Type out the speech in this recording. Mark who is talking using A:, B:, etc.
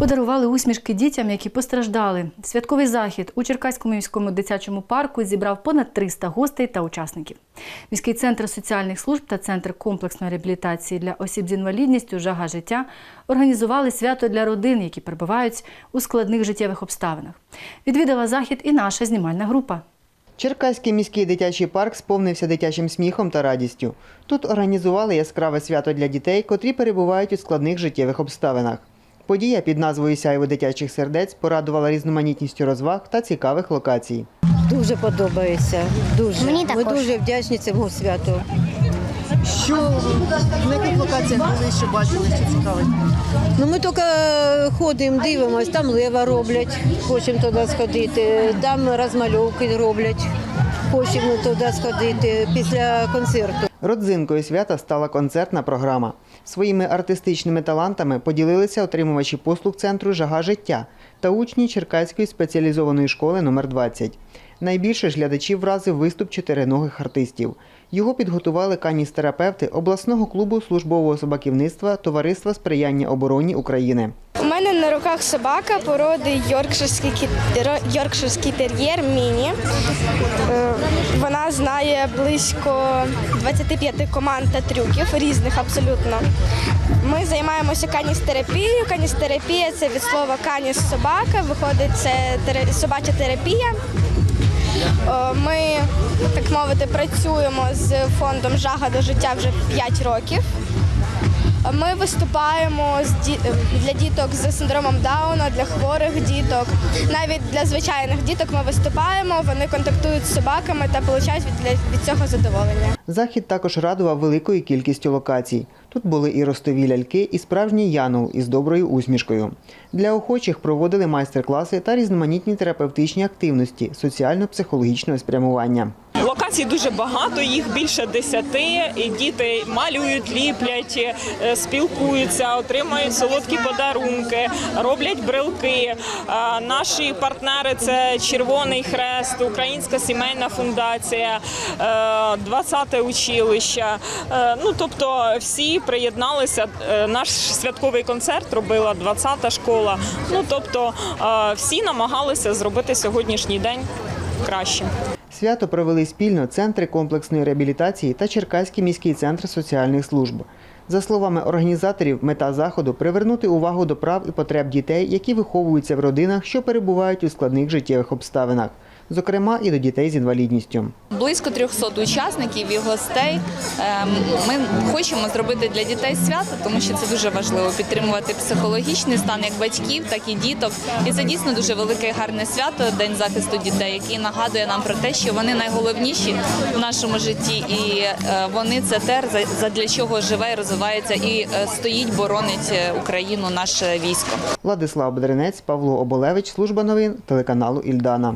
A: Подарували усмішки дітям, які постраждали. Святковий захід у Черкаському міському дитячому парку зібрав понад 300 гостей та учасників. Міський центр соціальних служб та центр комплексної реабілітації для осіб з інвалідністю Жага життя організували свято для родин, які перебувають у складних життєвих обставинах. Відвідала захід і наша знімальна група.
B: Черкаський міський дитячий парк сповнився дитячим сміхом та радістю. Тут організували яскраве свято для дітей, котрі перебувають у складних життєвих обставинах. Подія під назвою Сяйво дитячих сердець порадувала різноманітністю розваг та цікавих локацій.
C: Дуже подобається. Дуже.
D: Мені
C: Ми дуже вдячні цьому святу.
E: Що на яких локаціях були, що бачили, що цікавить?
C: Ну ми тільки ходимо, дивимося, там лева роблять, хочемо туди сходити, там розмальовки роблять, хочемо туди сходити після концерту.
B: Родзинкою свята стала концертна програма. Своїми артистичними талантами поділилися отримувачі послуг центру Жага життя та учні Черкаської спеціалізованої школи номер 20 Найбільше ж глядачів вразив виступ чотириногих артистів. Його підготували каністерапевти обласного клубу службового собаківництва Товариства сприяння обороні України.
F: У мене на руках собака породи Йоркширський, Йоркширський тер'єр міні. Вона знає близько 25 команд та трюків, різних абсолютно. Ми займаємося каністерапією. Каністерапія це від слова каніс собака. Виходить, це собача терапія. Ми, так мовити, працюємо з фондом Жага до життя вже 5 років. Ми виступаємо для діток з синдромом Дауна, для хворих діток. Навіть для звичайних діток ми виступаємо, вони контактують з собаками та отримують від цього задоволення.
B: Захід також радував великою кількістю локацій. Тут були і ростові ляльки, і справжній янул із доброю усмішкою. Для охочих проводили майстер-класи та різноманітні терапевтичні активності соціально-психологічного спрямування.
G: Локацій дуже багато, їх більше десяти. І діти малюють, ліплять, е, спілкуються, отримують солодкі подарунки, роблять брелки. Наші партнери це Червоний Хрест, Українська сімейна фундація, 20-те училище. Е, Ну тобто всі приєдналися. Е, Наш святковий концерт робила 20-та школа. Ну тобто е, всі намагалися зробити сьогоднішній день кращим.
B: Свято провели спільно центри комплексної реабілітації та Черкаський міський центр соціальних служб. За словами організаторів, мета заходу привернути увагу до прав і потреб дітей, які виховуються в родинах, що перебувають у складних життєвих обставинах, зокрема і до дітей з інвалідністю.
H: Близько 300 учасників і гостей. Ем, Ми хочемо зробити для дітей свято, тому що це дуже важливо підтримувати психологічний стан як батьків, так і діток. І це дійсно дуже велике і гарне свято День захисту дітей, який нагадує нам про те, що вони найголовніші в нашому житті, і е, вони це те, за- задля чого живе і розвивається, і е, стоїть, боронить е, Україну наше військо.
B: Владислав Бедренець, Павло Оболевич, служба новин телеканалу Ільдана.